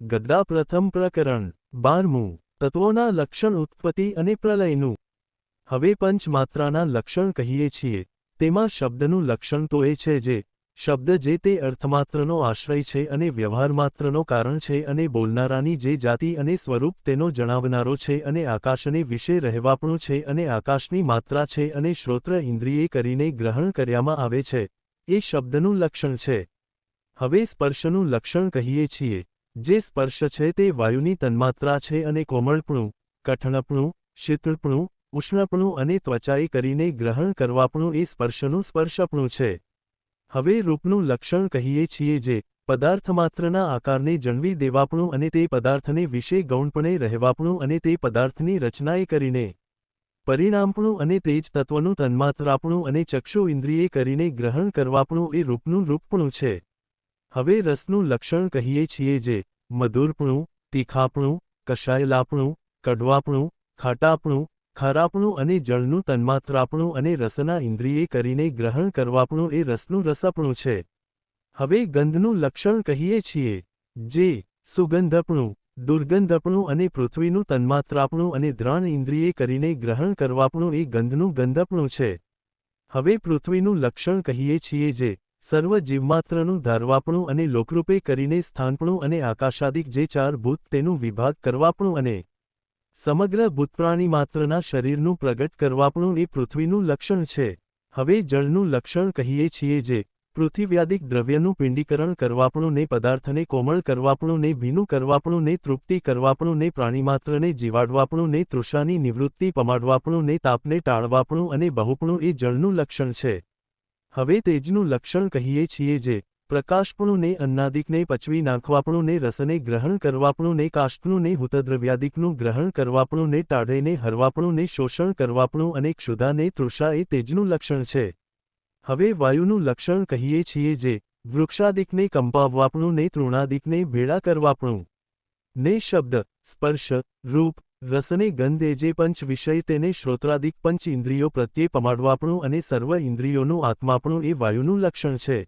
ગદ્દા પ્રથમ પ્રકરણ, બારમું, તત્વોના લક્ષણ ઉત્પત્તિ અને પ્રલયનું. હવે પંચમાત્રાના લક્ષણ કહીએ છીએ, તેમાં શબ્દનું લક્ષણ તો એ છે જે, શબ્દ જે તે અર્થમાત્રનો આશ્રય છે અને વ્યવહારમાત્રનો કારણ છે અને બોલનારાની જે જાતિ અને સ્વરૂપ તેનો જણાવનારો છે અને આકાશને વિશે રહેવાપણું છે અને આકાશની માત્રા છે અને શ્રોત્ર ઇન્દ્રિયે કરીને ગ્રહણ કર્યામાં આવે છે, એ શબ્દનું લક્ષણ છે. હવે સ્પર્શનું લક્ષણ કહીએ છીએ જે સ્પર્શ છે તે વાયુની તન્માત્રા છે અને કોમળપણું, કઠણપણું, શીતળપણું, ઉષ્ણપણું અને ત્વચાએ કરીને ગ્રહણ કરવાપણું એ સ્પર્શનું સ્પર્શપણું છે. હવે રૂપનું લક્ષણ કહીએ છીએ જે પદાર્થમાત્રના આકારને જણવી દેવાપણું અને તે પદાર્થને વિશે ગૌણપણે રહેવાપણું અને તે પદાર્થની રચનાએ કરીને પરિણામપણું અને તેજ તત્વનું તન્માત્રાપણું અને ચક્ષુ ઇન્દ્રિયે કરીને ગ્રહણ કરવાપણું એ રૂપનું રૂપપણું છે. હવે રસનું લક્ષણ કહીએ છીએ જે મધુરપણું, તીખાપણું, કશાયલાપણું, કડવાપણું, ખાટાપણું, ખારાપણું અને જળનું તન્માત્રાપણું અને રસના ઇન્દ્રિયે કરીને ગ્રહણ કરવાપણું એ રસનું રસપણું છે. હવે ગંધનું લક્ષણ કહીએ છીએ જે સુગંધપણું, દુર્ગંધપણું અને પૃથ્વીનું તન્માત્રાપણું અને દ્રાણ ઇન્દ્રિયે કરીને ગ્રહણ કરવાપણું એ ગંધનું ગંધપણું છે. હવે પૃથ્વીનું લક્ષણ કહીએ છીએ જે સર્વ જીવમાત્રનું ધારવાપણું અને લોકરૂપે કરીને સ્થાનપણું અને આકાશાદિક જે ચાર ભૂત તેનું વિભાગ કરવાપણું અને સમગ્ર ભૂતપ્રાણી માત્રના શરીરનું પ્રગટ કરવાપણું એ પૃથ્વીનું લક્ષણ છે. હવે જળનું લક્ષણ કહીએ છીએ જે પૃથ્વ્યાદિક દ્રવ્યનું પિંડીકરણ કરવાપણું ને પદાર્થને કોમળ કરવાપણું ને ભીનું કરવાપણું ને તૃપ્તિ કરવાપણું ને પ્રાણીમાત્રને જીવાડવાપણું ને તૃષાની નિવૃત્તિ પમાડવાપણું ને તાપને ટાળવાપણું અને બહુપણું એ જળનું લક્ષણ છે. હવે તેજનું લક્ષણ કહીએ છીએ જે પ્રકાશપણું ને અન્નાદિકને પચવી નાખવાપણું ને રસને ગ્રહણ કરવાપણું ને કાષ્ટનું ને હુતદ્રવ્યાદિકનું ગ્રહણ કરવાપણું ને ટાઢેને હરવાપણુંને શોષણ કરવાપણું અને ક્ષુધાને તૃષા એ તેજનું લક્ષણ છે. હવે વાયુનું લક્ષણ કહીએ છીએ જે, વૃક્ષાદિકને કંપાવવાપણું ને તૃણાદિકને ભેળા કરવાપણું. ને શબ્દ, સ્પર્શ, રૂપ રસને ગંધ એ જે પંચ વિષય તેને શ્રોત્રાદિક પંચ ઇન્દ્રિયો પ્રત્યે પમાડવાપણું અને સર્વ ઇન્દ્રિયોનું આત્માપણું એ વાયુનું લક્ષણ છે.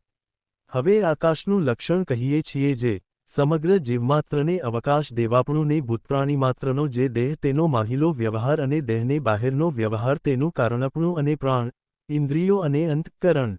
હવે આકાશનું લક્ષણ કહીએ છીએ જે સમગ્ર જીવમાત્રને અવકાશ દેવાપણું ને ભૂતપ્રાણી માત્રનો જે દેહ તેનો માહિલો વ્યવહાર અને દેહને બહારનો વ્યવહાર તેનું કારણપણું અને પ્રાણ, ઇન્દ્રિયો અને અંતકરણ.